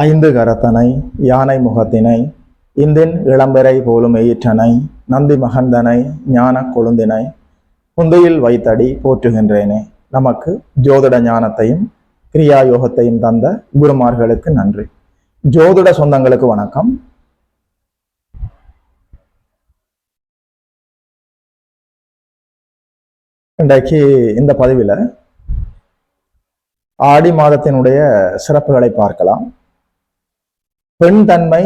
ஐந்து கரத்தனை யானை முகத்தினை இந்தின் இளம்பெறை போலும் எயிற்றனை நந்தி மகந்தனை ஞான கொழுந்தினை குந்தையில் வைத்தடி போற்றுகின்றேனே. நமக்கு ஜோதிட ஞானத்தையும் கிரியா யோகத்தையும் தந்த குருமார்களுக்கு நன்றி. ஜோதிட சொந்தங்களுக்கு வணக்கம். இன்றைக்கு இந்த பதிவில் ஆடி மாதத்தினுடைய சிறப்புகளை பார்க்கலாம். பெண் தன்மை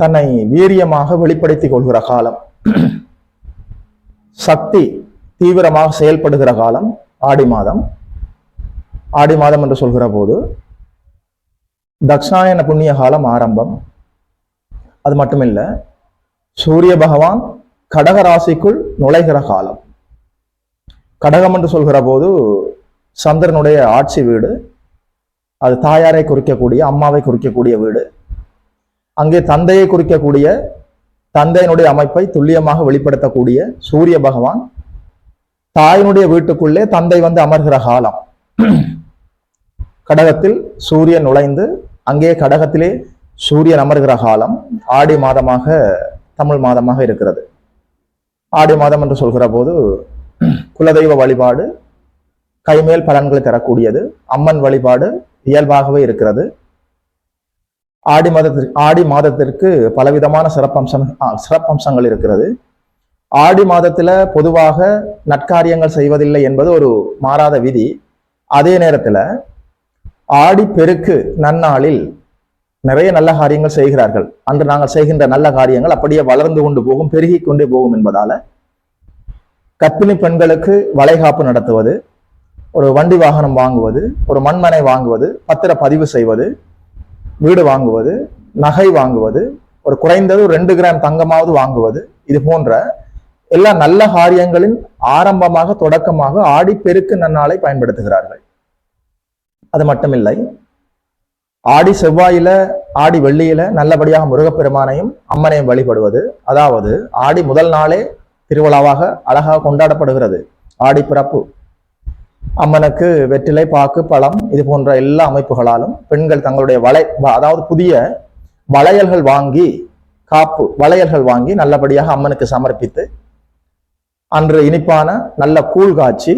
தன்னை வீரியமாக வெளிப்படுத்திக் கொள்கிற காலம். சக்தி தீவிரமாக செயல்படுகிற காலம் ஆடி மாதம். ஆடி மாதம் என்று சொல்கிற போது தக்ஷாயன புண்ணிய காலம் ஆரம்பம். அது மட்டுமில்லை சூரிய பகவான் கடக ராசிக்குள் நுழைகிற காலம். கடகம் என்று சொல்கிற போது சந்திரனுடைய ஆட்சி வீடு அது தாயாரை குறிக்கக்கூடிய அம்மாவை குறிக்கக்கூடிய வீடு. அங்கே தந்தையை குறிக்கக்கூடிய தந்தையினுடைய அமைப்பை துல்லியமாக வெளிப்படுத்தக்கூடிய சூரிய பகவான் தாயினுடைய வீட்டுக்குள்ளே தந்தை வந்து அமர்கிற காலம். கடகத்தில் சூரியன் நுழைந்து அங்கே கடகத்திலே சூரியன் அமர்கிற காலம் ஆடி மாதமாக தமிழ் மாதமாக இருக்கிறது. ஆடி மாதம் என்று சொல்கிற போது குலதெய்வ வழிபாடு கைமேல் பலன்களை தரக்கூடியது அம்மன் வழிபாடு இயல்பாகவே இருக்கிறது. ஆடி மாதத்திற்கு ஆடி மாதத்திற்கு பலவிதமான சிறப்பம்சம் ஆ, சிறப்பம்சங்கள் இருக்கிறது. ஆடி மாதத்துல பொதுவாக நற்காரியங்கள் செய்வதில்லை என்பது ஒரு மாறாத விதி. அதே நேரத்துல ஆடி பெருக்கு நன்னாளில் நிறைய நல்ல காரியங்கள் செய்கிறார்கள். அன்று நாங்கள் செய்கின்ற நல்ல காரியங்கள் அப்படியே வளர்ந்து கொண்டு போகும் பெருகி கொண்டே போகும் என்பதால கற்பிணி பெண்களுக்கு வளைகாப்பு நடத்துவது ஒரு வண்டி வாகனம் வாங்குவது ஒரு மண்மனை வாங்குவது பத்திர பதிவு செய்வது வீடு வாங்குவது நகை வாங்குவது ஒரு குறைந்தது ஒரு ரெண்டு கிராம் தங்கமாவது வாங்குவது இது போன்ற எல்லா நல்ல காரியங்களின் ஆரம்பமாக தொடக்கமாக ஆடிப்பெருக்கு நன்னாளை பயன்படுத்துகிறார்கள். அது மட்டுமில்லை ஆடி செவ்வாயில ஆடி வெள்ளியில நல்லபடியாக முருகப்பெருமானையும் அம்மனையும் வழிபடுவது அதாவது ஆடி முதல் நாளே திருவிழாவாக அழகாக கொண்டாடப்படுகிறது. ஆடி பிறப்பு. அம்மனுக்கு வெற்றிலை பாக்கு பழம் இது போன்ற எல்லா அமைப்புகளாலும் பெண்கள் தங்களுடைய வளை அதாவது புதிய வளையல்கள் வாங்கி காப்பு வளையல்கள் வாங்கி நல்லபடியாக அம்மனுக்கு சமர்ப்பித்து அன்று இனிப்பான நல்ல கூழ் காய்ச்சி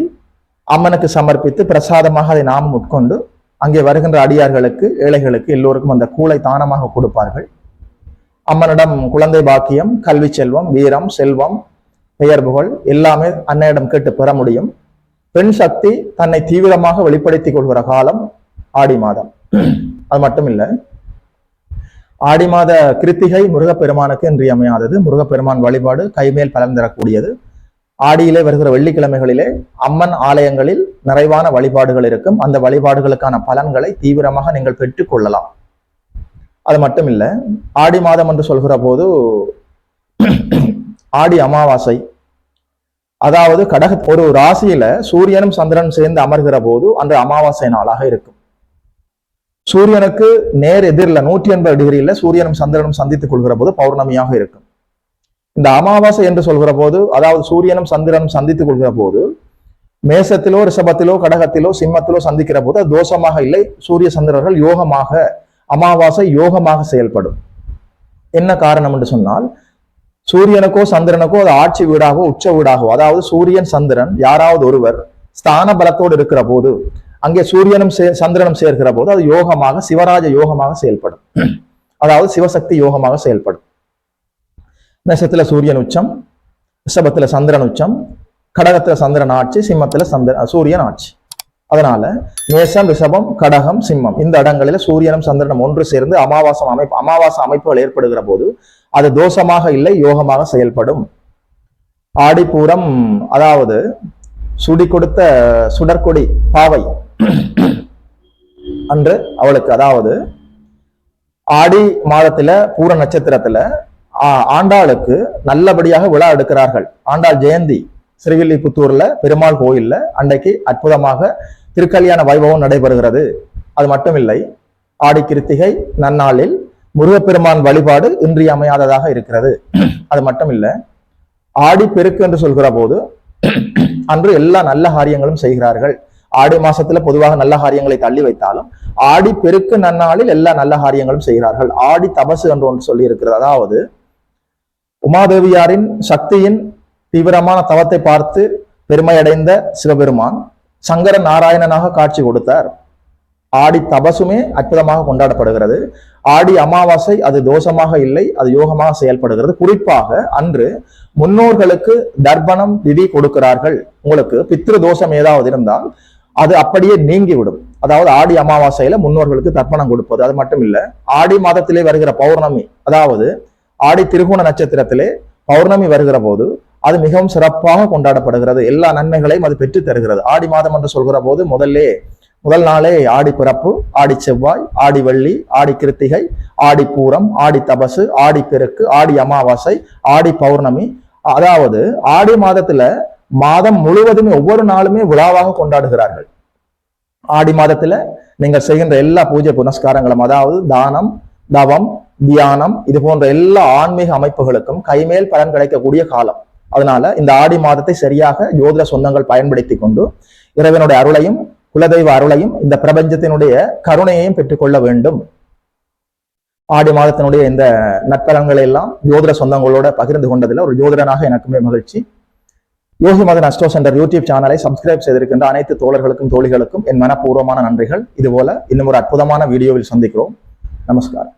அம்மனுக்கு சமர்ப்பித்து பிரசாதமாக அதை நாம் உட்கொண்டு அங்கே வருகின்ற அடியார்களுக்கு ஏழைகளுக்கு எல்லோருக்கும் அந்த கூளை தானமாக கொடுப்பார்கள். அம்மனிடம் குழந்தை பாக்கியம் கல்வி செல்வம் வீரம் செல்வம் பெயர் புகழ் எல்லாமே அன்னையிடம் கேட்டு பெற முடியும். பெண் சக்தி தன்னை தீவிரமாக வெளிப்படுத்திக் கொள்கிற காலம் ஆடி மாதம். அது மட்டும் இல்லை ஆடி மாத கிருத்திகை முருகப்பெருமானுக்கு இன்றியமையாதது. முருகப்பெருமான் வழிபாடு கைமேல் பலன் தரக்கூடியது. ஆடியிலே வருகிற வெள்ளிக்கிழமைகளிலே அம்மன் ஆலயங்களில் நிறைவான வழிபாடுகள் இருக்கும். அந்த வழிபாடுகளுக்கான பலன்களை தீவிரமாக நீங்கள் பெற்றுக் கொள்ளலாம். அது மட்டும் இல்லை ஆடி மாதம் என்று சொல்கிற போது ஆடி அமாவாசை அதாவது கடக ஒரு ராசியில சூரியனும் சந்திரனும் சேர்ந்து அமர்கிற போது அந்த அமாவாசை நாளாக இருக்கும். சூரியனுக்கு நேர் எதிரில் நூற்றி எண்பது டிகிரியில சூரியனும் சந்திரனும் சந்தித்துக் கொள்கிற போது பௌர்ணமியாக இருக்கும். இந்த அமாவாசை என்று சொல்கிற போது அதாவது சூரியனும் சந்திரனும் சந்தித்துக் கொள்கிற போது மேசத்திலோ ரிஷபத்திலோ கடகத்திலோ சிம்மத்திலோ சந்திக்கிற போது அது தோஷமாக இல்லை சூரிய சந்திரர்கள் யோகமாக அமாவாசை யோகமாக செயல்படும். என்ன காரணம் என்று சொன்னால் சூரியனுக்கோ சந்திரனுக்கோ அது ஆட்சி வீடாகவோ உச்ச வீடாகவோ. அதாவது சூரியன் சந்திரன் யாராவது ஒருவர் ஸ்தான பலத்தோடு இருக்கிற போது அங்கே சூரியனும் சே- சந்திரனும் சேர்க்கிற போது அது யோகமாக சிவராஜ யோகமாக செயல்படும். அதாவது சிவசக்தி யோகமாக செயல்படும். மேசத்துல சூரியன் உச்சம் ரிஷபத்துல சந்திரன் உச்சம் கடகத்துல சந்திரன் ஆட்சி சிம்மத்துல சந்திர சூரியன் ஆட்சி. அதனால மேசம் ரிஷபம் கடகம் சிம்மம். இந்த இடங்களில சூரியனும் சந்திரனும் ஒன்று சேர்ந்து அமாவாசம் அமைப்பு அமாவாசை அமைப்புகள் ஏற்படுகிற போது அது தோஷமாக இல்லை யோகமாக செயல்படும். ஆடிப்பூரம் அதாவது சுடி கொடுத்த சுடற்கொடி பாவை. அன்று அவளுக்கு அதாவது ஆடி மாதத்துல பூர நட்சத்திரத்துல ஆ- ஆண்டாளுக்கு நல்லபடியாக விழா எடுக்கிறார்கள். ஆண்டாள் ஜெயந்தி. ஸ்ரீவில்லிபுத்தூர்ல பெருமாள் கோயில்ல அன்றைக்கு அற்புதமாக திருக்கல்யாண வைபவம் நடைபெறுகிறது. அது மட்டும் இல்லை ஆடி கிருத்திகை நன்னாளில் முருகப்பெருமான் வழிபாடு இன்றியமையாததாக இருக்கிறது. அது மட்டும் இல்லை ஆடி பெருக்கு என்று சொல்கிற போது அன்று எல்லா நல்ல காரியங்களும் செய்கிறார்கள். ஆடி மாசத்துல பொதுவாக நல்ல காரியங்களை தள்ளி வைத்தாலும் ஆடி பெருக்கு நன்னாளில் எல்லா நல்ல காரியங்களும் செய்கிறார்கள். ஆடி தபசு என்று ஒன்று சொல்லி இருக்கிறது அதாவது உமாதேவியாரின் சக்தியின் தீவிரமான தவத்தை பார்த்து பெருமையடைந்த சிவபெருமான் சங்கர நாராயணனாக காட்சி கொடுத்தார். ஆடி தபசுமே அற்புதமாக கொண்டாடப்படுகிறது. ஆடி அமாவாசை அது தோஷமாக இல்லை அது யோகமாக செயல்படுகிறது. குறிப்பாக அன்று முன்னோர்களுக்கு தர்ப்பணம் விதி கொடுக்கிறார்கள். உங்களுக்கு பித்ரு தோஷம் ஏதாவது இருந்தால் அது அப்படியே நீங்கிவிடும். அதாவது ஆடி அமாவாசையில முன்னோர்களுக்கு தர்ப்பணம் கொடுப்பது அது மட்டும் இல்ல ஆடி மாதத்திலே வருகிற பௌர்ணமி அதாவது ஆடி திருகோண நட்சத்திரத்திலே பௌர்ணமி வருகிற போது அது மிகவும் சிறப்பாக கொண்டாடப்படுகிறது. எல்லா நன்மைகளையும் அது பெற்று தருகிறது. ஆடி மாதம் என்று சொல்கிற போது முதல்லே முதல் நாளே ஆடி பிறப்பு ஆடி செவ்வாய் ஆடி வெள்ளி ஆடி கிருத்திகை ஆடி பூரம் ஆடி தபசு ஆடி பெருக்கு ஆடி அமாவாசை ஆடி பௌர்ணமி. அதாவது ஆடி மாதத்துல மாதம் முழுவதுமே ஒவ்வொரு நாளுமே விழாவாக கொண்டாடுகிறார்கள். ஆடி மாதத்துல நீங்கள் செய்கின்ற எல்லா பூஜை புனஸ்காரங்களும் அதாவது தானம் தவம் தியானம் இது போன்ற எல்லா ஆன்மீக அமைப்புகளுக்கும் கைமேல் பலன் கிடைக்கக்கூடிய காலம். அதனால இந்த ஆடி மாதத்தை சரியாக ஜோதிட சொந்தங்கள் பயன்படுத்தி கொண்டு இறைவனுடைய அருளையும் குலதெய்வ அருளையும் இந்த பிரபஞ்சத்தினுடைய கருணையையும் பெற்றுக்கொள்ள வேண்டும். ஆடி மாதத்தினுடைய இந்த நற்பலன்களை எல்லாம் ஜோதிட சொந்தங்களோட பகிர்ந்து கொண்டதில் ஒரு ஜோதிடனாக எனக்குமே மகிழ்ச்சி. Yogi Madan astro centre YouTube சேனலை சப்ஸ்கிரைப் செய்திருக்கின்ற அனைத்து தோழர்களுக்கும் தோழிகளுக்கும் என் மனப்பூர்வமான நன்றிகள். இதுபோல இன்னும் ஒரு அற்புதமான வீடியோவில் சந்திக்கிறோம். நமஸ்காரம்.